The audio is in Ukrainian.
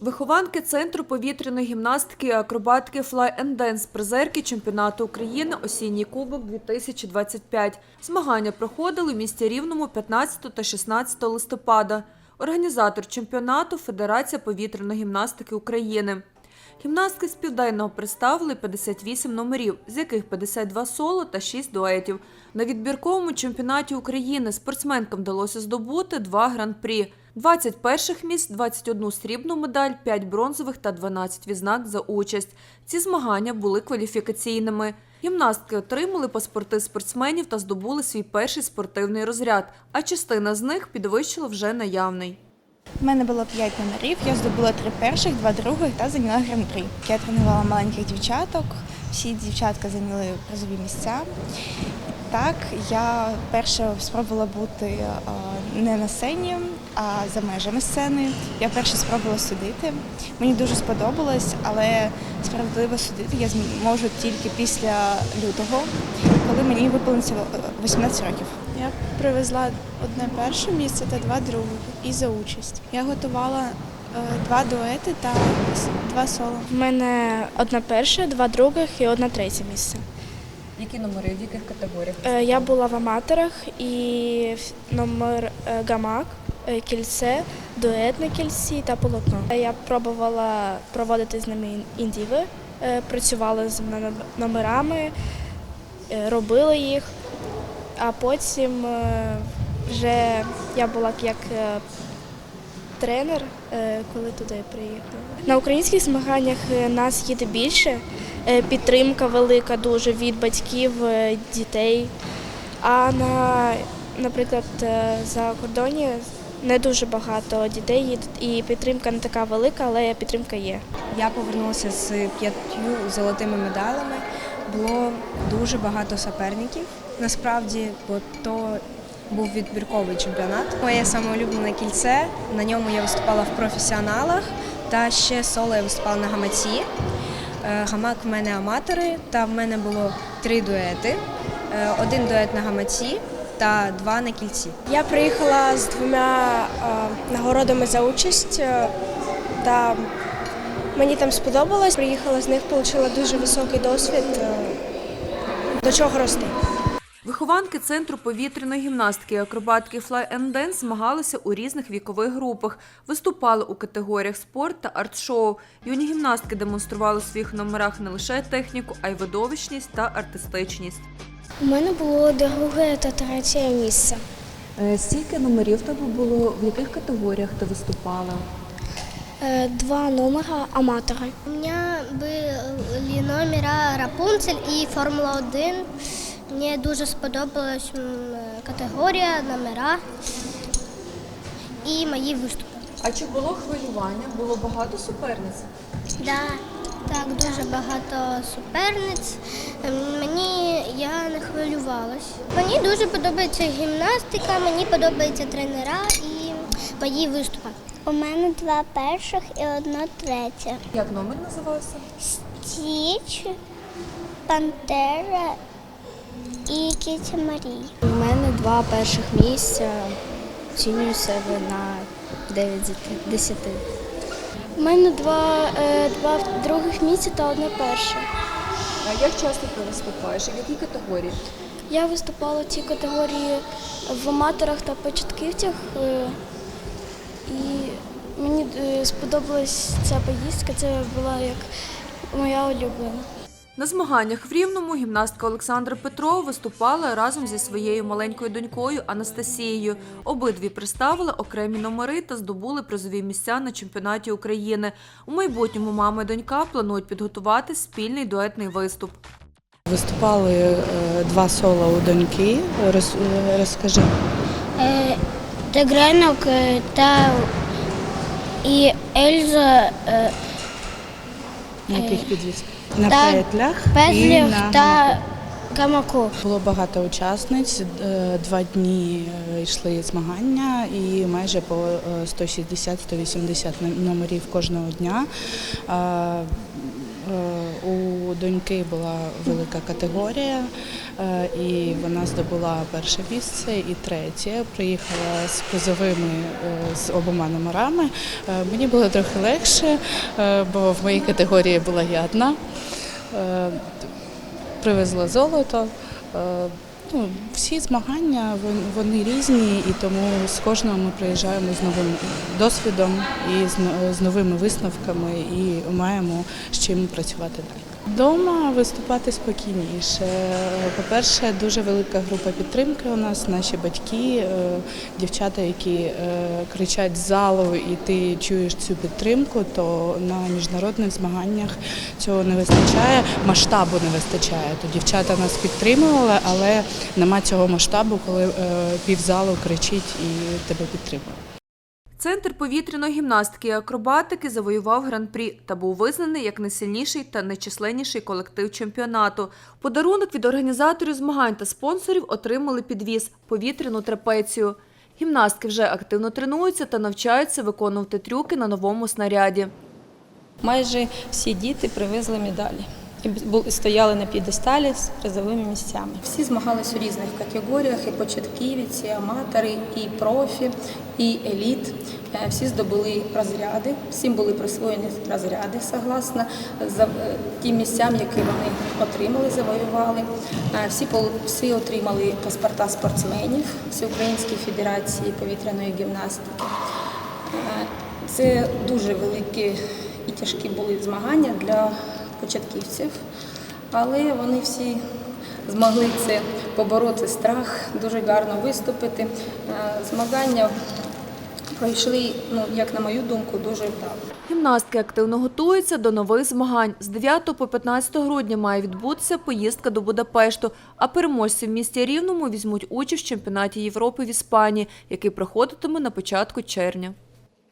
Вихованки центру повітряної гімнастики і акробатики Fly and Dance, призерки чемпіонату України Осінній кубок 2025. Змагання проходили в місті Рівному 15 та 16 листопада. Організатор чемпіонату Федерація повітряної гімнастики України. Гімнастки з південного представили 58 номерів, з яких 52 соло та 6 дуетів. На відбірковому чемпіонаті України спортсменкам вдалося здобути два гран-прі. 20 перших місць, 21 срібну медаль, 5 бронзових та 12 відзнак за участь. Ці змагання були кваліфікаційними. Гімнастки отримали паспорти спортсменів та здобули свій перший спортивний розряд, а частина з них підвищила вже наявний. У мене було п'ять номерів. Я здобула три перших, два других та зайняла гран-при. Я тренувала маленьких дівчаток. Всі дівчатка зайняли призові місця. Так, я перша спробувала бути е, не на сцені, а за межами сцени. Я перша спробувала судити. Мені дуже сподобалось, але справедливо судити я зможу тільки після лютого, коли мені виповниться е, 18 років. Я привезла одне перше місце та два других і за участь. Я готувала е, два дуети та два соло. У мене одна перша, два других і одна третє місце. Які номери, в яких категоріях? Е, Я була в аматорах і номер е, гамак, е, кільце, дует на кільці та полотно. Е, Я пробувала проводити з ними індіви, е, працювала з ном- номерами, е, робила їх, а потім е, вже я була як е, тренер, е, коли туди приїхала. На українських змаганнях е, нас їде більше, е, підтримка велика дуже від батьків, е, дітей. А на, наприклад, е, за кордоні не дуже багато дітей і підтримка не така велика, але підтримка є. Я повернулася з п'ятью золотими медалями. Було дуже багато суперників. Насправді, бо то був відбірковий чемпіонат. Моє самоулюблене кільце. На ньому я виступала в професіоналах та ще соло я виступала на гамаці. Е, Гамак в мене аматори, та в мене було три дуети. Е, Один дует на гамаці та два на кільці. Я приїхала з двома нагородами за участь, е, та мені там сподобалось. Приїхала з них, отримала дуже високий досвід. е, До чого рости. Вихованки центру повітряної гімнастики і акробатики Fly and Dance змагалися у різних вікових групах, виступали у категоріях спорт та арт-шоу. Юні гімнастки демонстрували у своїх номерах не лише техніку, а й видовищність та артистичність. У мене було друге та третє місце. Стільки номерів в тебе було, в яких категоріях ти виступала? Е, Два номера аматора. У мене були номера Рапунцель і Формула-1. Мені дуже сподобалась категорія, номера і мої виступи. А чи було хвилювання? Було багато суперниць? Да, так, дуже багато суперниць. Ем, Мені я не хвилювалась. Мені дуже подобається гімнастика, мені подобаються тренера і мої виступи. У мене два перших і одна третя. Як номер називався? Стіч, Пантера і Кітя Марія. У мене два перших місця. Оцінюю себе на 9 з 10. У мене два, е, два других місця та одне перше. А як часто ти виступаєш? В якій категорії? Я виступала в цій категорії в аматорах та початківцях. е, І мені е, сподобалась ця поїздка. Це була як моя улюблена. На змаганнях в Рівному гімнастка Олександра Петрова виступала разом зі своєю маленькою донькою Анастасією. Обидві представили окремі номери та здобули призові місця на чемпіонаті України. У майбутньому мама і донька планують підготувати спільний дуетний виступ. Виступали е, два соло у доньки. Роз, е, розкажи. Е, Тигренок та і Ельза е, На яких підвісках? На та петлях і на та Гамаку. було багато учасниць. е, Два дні е, йшли змагання, і майже по е, 160-180 номерів кожного дня. Е, У доньки була велика категорія, е, і вона здобула перше місце і третє. Приїхала з призовими е, з обома номерами. Мені було трохи легше, бо в моїй категорії була я одна. Привезла золото. Ну, всі змагання вони різні, і тому з кожного ми приїжджаємо з новим досвідом і з новими висновками, і маємо з чим працювати далі. Дома виступати спокійніше. По-перше, дуже велика група підтримки у нас, наші батьки, е, дівчата, які е, кричать з залу, і ти чуєш цю підтримку, то на міжнародних змаганнях цього не вистачає, масштабу не вистачає. То дівчата нас підтримували, але нема цього масштабу, коли е, півзалу кричить і тебе підтримує. Центр повітряної гімнастики і акробатики завоював гран-прі та був визнаний як найсильніший та найчисленніший колектив чемпіонату. Подарунок від організаторів змагань та спонсорів отримали підвіз повітряну трапецію. Гімнастки вже активно тренуються та навчаються виконувати трюки на новому снаряді. Майже всі діти привезли медалі і стояли на підесталі з призовими місцями. Всі змагались у різних категоріях: і початківці, і аматори, і профі, і еліт. Е, Всі здобули розряди, всім були присвоєні розряди согласно за е, тим місцям, які вони отримали, завоювали. Е, Всі всі отримали паспорта спортсменів Всеукраїнської федерації повітряної гімнастики. Це дуже великі і тяжкі були змагання для початківців, але вони всі змогли це побороти страх, дуже гарно виступити. Е, Змагання пройшли, ну як на мою думку, дуже вдало. Гімнастки активно готуються до нових змагань. З 9 по 15 грудня має відбутися поїздка до Будапешту, а переможці в місті Рівному візьмуть участь в чемпіонаті Європи в Іспанії, який проходитиме на початку червня.